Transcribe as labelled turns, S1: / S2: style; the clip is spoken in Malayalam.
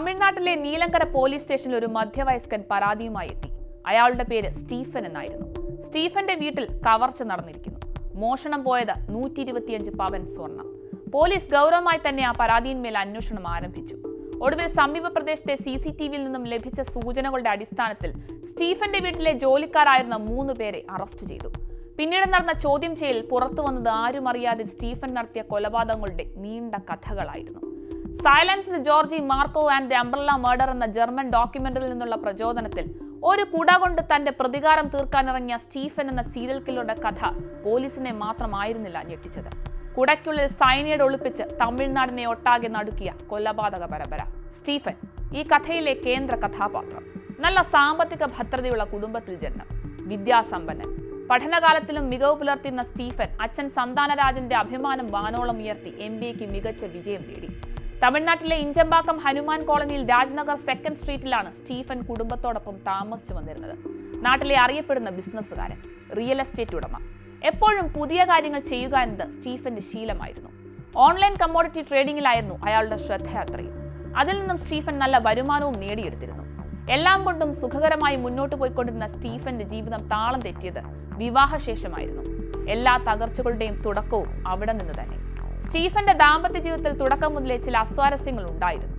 S1: തമിഴ്നാട്ടിലെ നീലങ്കര പോലീസ് സ്റ്റേഷനിൽ ഒരു മധ്യവയസ്കൻ പരാതിയുമായി എത്തി. അയാളുടെ പേര് സ്റ്റീഫൻ എന്നായിരുന്നു. സ്റ്റീഫന്റെ വീട്ടിൽ കവർച്ച നടന്നിരിക്കുന്നു. മോഷണം പോയത് നൂറ്റി ഇരുപത്തിയഞ്ച് പവൻ സ്വർണം. പോലീസ് ഗൗരവമായി തന്നെ ആ പരാതിയിന്മേൽ അന്വേഷണം ആരംഭിച്ചു. ഒടുവിൽ സമീപ പ്രദേശത്തെ സി സി ടി വിയിൽ നിന്നും ലഭിച്ച സൂചനകളുടെ അടിസ്ഥാനത്തിൽ സ്റ്റീഫന്റെ വീട്ടിലെ ജോലിക്കാരായിരുന്ന മൂന്ന് പേരെ അറസ്റ്റ് ചെയ്തു. പിന്നീട് നടന്ന ചോദ്യം ചെയ്യൽ പുറത്തു വന്നത് ആരും അറിയാതെ സ്റ്റീഫൻ നടത്തിയ കൊലപാതകങ്ങളുടെ നീണ്ട കഥകളായിരുന്നു. Silenced Georgi Markov and umbrella murder എന്ന ജർമ്മൻ ഡോക്യുമെന്ററിൽ നിന്നുള്ള പ്രചോദനത്തിൽ ഒരു കുട കൊണ്ട് തന്റെ പ്രതികാരം തീർക്കാനിറങ്ങിയ സ്റ്റീഫൻ എന്ന സീരിയൽ കില്ലറുടെ കഥ പോലീസിനെ മാത്രമായിരുന്നില്ല ഞെട്ടിച്ചത്. കുടയ്ക്കുള്ളിൽ സൈനൈഡ് ഒളിപ്പിച്ച് തമിഴ്നാടിനെ ഒട്ടാകെ നടുക്കിയ കൊലപാതക പരമ്പര. സ്റ്റീഫൻ ഈ കഥയിലെ കേന്ദ്ര കഥാപാത്രം. നല്ല സാമ്പത്തിക ഭദ്രതയുള്ള കുടുംബത്തിൽ ജന്മം വിദ്യാസമ്പന്നൻ. പഠനകാലത്തിലും മികവ് പുലർത്തിയ സ്റ്റീഫൻ അച്ഛൻ സന്താനരാജന്റെ അഭിമാനം വാനോളം ഉയർത്തി എം ബി എക്ക് മികച്ച വിജയം നേടി. തമിഴ്നാട്ടിലെ ഇഞ്ചമ്പാക്കം ഹനുമാൻ കോളനിയിൽ രാജ്നഗർ സെക്കൻഡ് സ്ട്രീറ്റിലാണ് സ്റ്റീഫൻ കുടുംബത്തോടൊപ്പം താമസിച്ചു വന്നിരുന്നത്. നാട്ടിലെ അറിയപ്പെടുന്ന ബിസിനസ്സുകാരൻ റിയൽ എസ്റ്റേറ്റ് ഉടമ. എപ്പോഴും പുതിയ കാര്യങ്ങൾ ചെയ്യുക എന്നത് സ്റ്റീഫന്റെ ശീലമായിരുന്നു. ഓൺലൈൻ കമ്മോഡിറ്റി ട്രേഡിംഗിലായിരുന്നു അയാളുടെ ശ്രദ്ധയാത്രയും. അതിൽ നിന്നും സ്റ്റീഫൻ നല്ല വരുമാനവും നേടിയെടുത്തിരുന്നു. എല്ലാം കൊണ്ടും സുഖകരമായി മുന്നോട്ട് പോയിക്കൊണ്ടിരുന്ന സ്റ്റീഫന്റെ ജീവിതം താളം തെറ്റിയത് വിവാഹശേഷമായിരുന്നു. എല്ലാ തകർച്ചകളുടെയും തുടക്കവും അവിടെ നിന്ന് തന്നെ. സ്റ്റീഫന്റെ ദാമ്പത്യ ജീവിതത്തിൽ തുടക്കം മുതലേ ചില അസ്വാരസ്യങ്ങൾ ഉണ്ടായിരുന്നു.